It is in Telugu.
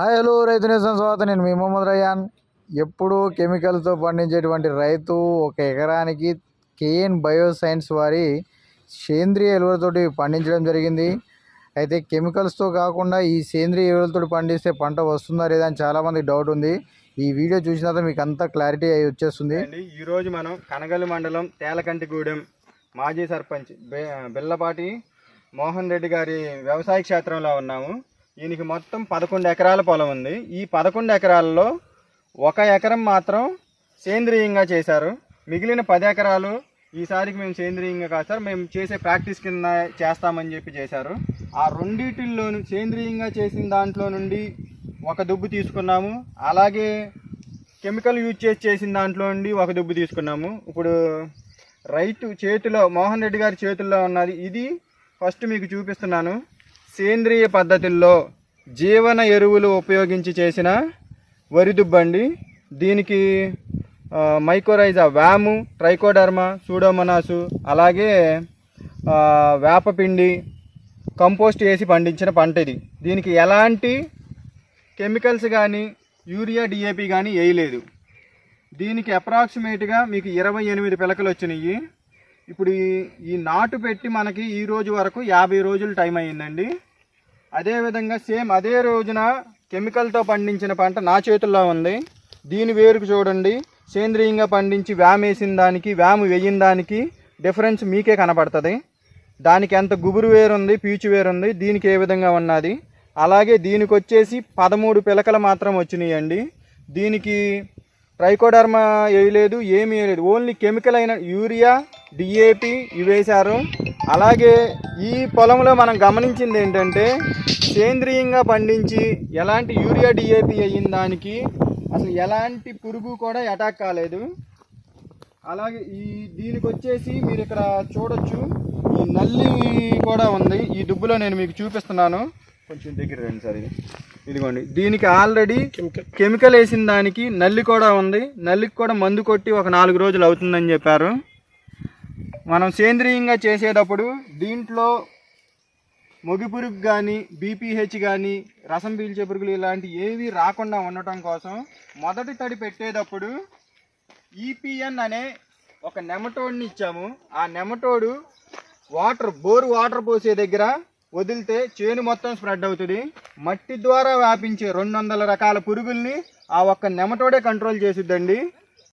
హాయ్ హలో రైతు నేసం స్వాత నేను మీ మొహమ్మద్ రయాన్. ఎప్పుడు కెమికల్తో పండించేటువంటి రైతు ఒక ఎకరానికి కేఎన్ బయోసైన్స్ వారి సేంద్రియ ఎరువులతోటి పండించడం జరిగింది. అయితే కెమికల్స్తో కాకుండా ఈ సేంద్రియ ఎరువులతో పండిస్తే పంట వస్తుందా లేదా అని చాలామంది డౌట్ ఉంది. ఈ వీడియో చూసిన తర్వాత మీకు అంతా క్లారిటీ అయి వచ్చేస్తుంది. ఈరోజు మనం కనగల్లి మండలం తేలకంటిగూడెం మాజీ సర్పంచ్ బె- బెల్లపాటి మోహన్ రెడ్డి గారి వ్యవసాయ క్షేత్రంలో ఉన్నాము. ఈయనకి మొత్తం పదకొండు ఎకరాల పొలం ఉంది. ఈ పదకొండు ఎకరాల్లో ఒక ఎకరం మాత్రం సేంద్రియంగా చేశారు. మిగిలిన పది ఎకరాలు ఈసారికి మేము సేంద్రియంగా కాదు సార్ మేము చేసే ప్రాక్టీస్ కింద చేస్తామని చెప్పి చేశారు. ఆ రెండిటిల్లోనూ సేంద్రియంగా చేసిన దాంట్లో నుండి ఒక దుబ్బు తీసుకున్నాము. అలాగే కెమికల్ యూజ్ చేసి చేసిన దాంట్లో నుండి ఒక దుబ్బు తీసుకున్నాము. ఇప్పుడు రైతు చేతిలో మోహన్ రెడ్డి గారి చేతుల్లో ఉన్నది. ఇది ఫస్ట్ మీకు చూపిస్తున్నాను. సేంద్రియ పద్ధతుల్లో జీవన ఎరువులు ఉపయోగించి చేసిన వరి దుబ్బండి దీనికి మైకోరైజా వ్యాము ట్రైకోడర్మా సూడోమనాసు అలాగే వేపపిండి కంపోస్ట్ వేసి పండించిన పంట ఇది. దీనికి ఎలాంటి కెమికల్స్ కానీ యూరియా డిఏపి కానీ వేయలేదు. దీనికి అప్రాక్సిమేట్గా మీకు ఇరవై ఎనిమిది పిలకలు వచ్చినాయి ఇప్పుడు ఈ ఈ నాటు పెట్టి మనకి ఈ రోజు వరకు యాభై రోజులు టైం అయ్యిందండి. అదేవిధంగా సేమ్ అదే రోజున కెమికల్తో పండించిన పంట నా చేతుల్లో ఉంది. దీని వేరుకు చూడండి. సేంద్రియంగా పండించి వ్యామ్ వేసిన దానికి వ్యాము వేయిన దానికి డిఫరెన్స్ మీకే కనపడుతుంది. దానికి ఎంత గుబురు వేరుంది పీచు వేరుంది దీనికి ఏ విధంగా ఉన్నది. అలాగే దీనికి వచ్చేసి పదమూడు పిలకలు మాత్రం వచ్చినాయండి. దీనికి ట్రైకోడర్మా వేయలేదు ఏమీ వేయలేదు. ఓన్లీ కెమికల్ అయిన యూరియా డిఏపి ఇవి వేశారు అలాగే ఈ పొలంలో మనం గమనించింది ఏంటంటే సేంద్రియంగా పండించి ఎలాంటి యూరియా డిఏపి అయిన దానికి అసలు ఎలాంటి పురుగు కూడా అటాక్ కాలేదు. అలాగే ఈ దీనికి వచ్చేసి మీరు ఇక్కడ చూడొచ్చు. ఈ నల్లి కూడా ఉంది. ఈ దుబ్బులో నేను మీకు చూపిస్తున్నాను. కొంచెం దగ్గర రండి సార్ ఇది. ఇదిగోండి. దీనికి ఆల్రెడీ కెమికల్ వేసిన దానికి నల్లి కూడా ఉంది. నల్లికి కూడా మందు కొట్టి ఒక నాలుగు రోజులు అవుతుందని చెప్పారు. మనం సేంద్రీయంగా చేసేటప్పుడు దీంట్లో మొగి పురుగు కానీ బీపీహెచ్ కానీ రసం పీల్చే పురుగులు ఇలాంటి ఏవి రాకుండా ఉండటం కోసం మొదటి తడి పెట్టేటప్పుడు ఈపిఎన్ అనే ఒక నెమటోడ్ని ఇచ్చాము. ఆ నెమటోడు వాటర్ బోర్ వాటర్ పోసే దగ్గర వదిలితే చేను మొత్తం స్ప్రెడ్ అవుతుంది. మట్టి ద్వారా వ్యాపించే రెండు వందల రకాల పురుగుల్ని ఆ ఒక్క నెమటోడే కంట్రోల్ చేసిద్దండి.